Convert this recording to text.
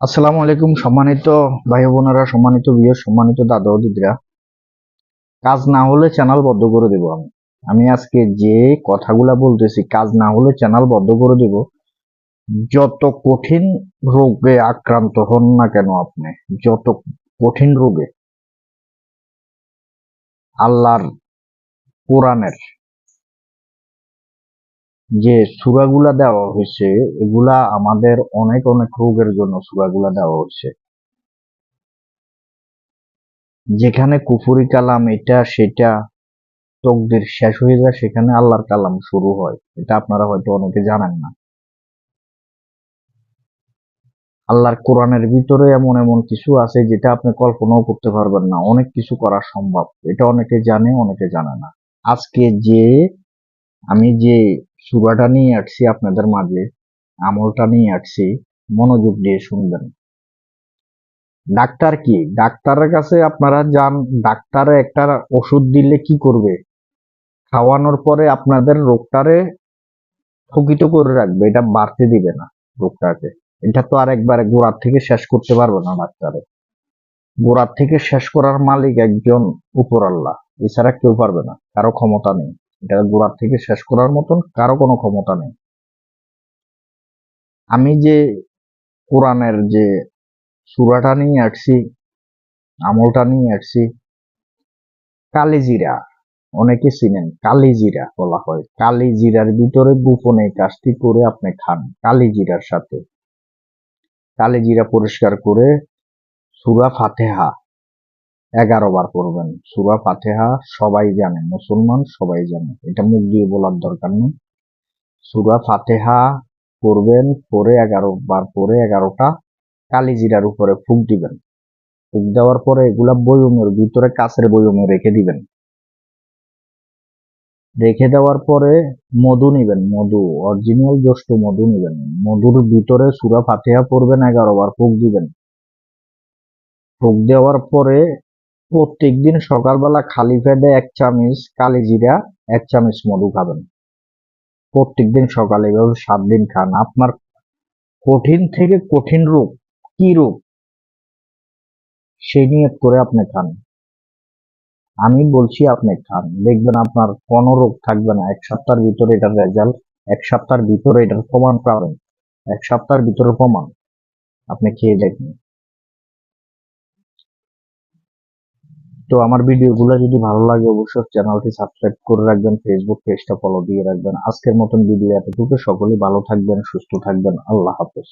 আসসালামু আলাইকুম, সম্মানিত ভাই বোনেরা সম্মানিত বিয়ে সম্মানিত দাদা দিদিরা। কাজ না হলে চ্যানেল বন্ধ করে দেব আমি। আমি আজকে যে কথাগুলা বলতেছি, কাজ না হলে চ্যানেল বন্ধ করে দেব। যত কঠিন রোগে আক্রান্ত হন না কেন আপনি, যত কঠিন রোগে, আল্লাহর কোরআনের যে সুরাগুলা দেওয়া হয়েছে, এগুলা আমাদের অনেক অনেক রোগের জন্য সুরাগুলা দেওয়া হয়েছে। যেখানে কুফুরি কালাম এটা, সেটা তকদির শেষ হয়ে যায়, সেখানে আল্লাহর কালাম শুরু হয়। এটা আপনারা হয়তো অনেকে জানেন না। আল্লাহর কোরআনের ভিতরে এমন এমন কিছু আছে যেটা আপনি কল্পনাও করতে পারবেন না। অনেক কিছু করা সম্ভব। এটা অনেকে জানে অনেকে জানে না। আজকে যে, আমি যে সুরাটা নিয়ে আসছি আপনাদের মাঝে, আমলটা নিয়ে আসছি, মনোযোগ দিয়ে শুনবেন। ডাক্তার কি? ডাক্তারের কাছে আপনারা যান, ডাক্তারে একটা ওষুধ দিলে কি করবে? খাওয়ানোর পরে আপনাদের রোগটারে স্থগিত করে রাখবে, এটা বাড়তে দিবে না রোগটাকে। এটা তো আর একবারে গোড়ার থেকে শেষ করতে পারবে না ডাক্তারে। গোড়ার থেকে শেষ করার মালিক একজন উপর আল্লাহ, এছাড়া কেউ পারবে না, কারও ক্ষমতা নেই। এটা গোড়ার থেকে শেষ করার মতন কারও কোনো ক্ষমতা নেই। আমি যে কোরআনের যে সুরাটা নিয়ে আসছি, আমলটা নিয়ে আসছি, কালিজিরা, অনেকে চিনেন, কালিজিরা বলা হয়। কালিজিরার ভিতরে গোপনে কাজটি করে আপনি খান, কালিজিরার সাথে। কালিজিরা পরিষ্কার করে সুরা ফাতেহা এগারো বার পড়বেন। সুরা ফাতেহা সবাই জানে, মুসলমান সবাই জানে। এটা মুখ দিয়ে বলার দরকার নেই। সুরা ফাতেহা পড়বেন পরে এগারো বার পরে এগারোটা কালিজিরার উপরে ফুক দিবেন। ফুক দেওয়ার পরে এগুলা বয়মের ভিতরে কাছের বয়মে রেখে দিবেন। রেখে দেওয়ার পরে মধু নিবেন, মধু, অরিজিনাল জ্যৈষ্ঠ মধু নিবেন। মধুর ভিতরে সুরা ফাতিহা পড়বেন, এগারো বার ফুক দিবেন। ফুক দেওয়ার পরে প্রত্যেকদিন সকালবেলা খালি পেটে এক চামচ কালি জিরা, এক চামচ মধু খাবেন। প্রত্যেকদিন সকালে এভাবে সাত দিন খান। আপনার কঠিন থেকে কঠিন রোগ, কি রোগ? সেই নিয়ত করে আপনি খান। আমি বলছি আপনি খান। দেখবেন আপনার কোনো রোগ থাকবে না। এক সপ্তাহের ভিতরে এটার রেজাল্ট এক সপ্তাহের ভিতরে এটার প্রমাণ পাবেন। এক সপ্তাহের ভিতরে প্রমাণ। আপনি খেয়ে দেখবেন তো আমার ভিডিওগুলো যদি ভালো লাগে অবশ্যই চ্যানেলটি সাবস্ক্রাইব করে রাখবেন ফেসবুক পেজটা ফলো দিয়ে রাখবেন। আজকের মতন ভিডিও এতটুকু। সকলেই ভালো থাকবেন, সুস্থ থাকবেন। আল্লাহ হাফেজ।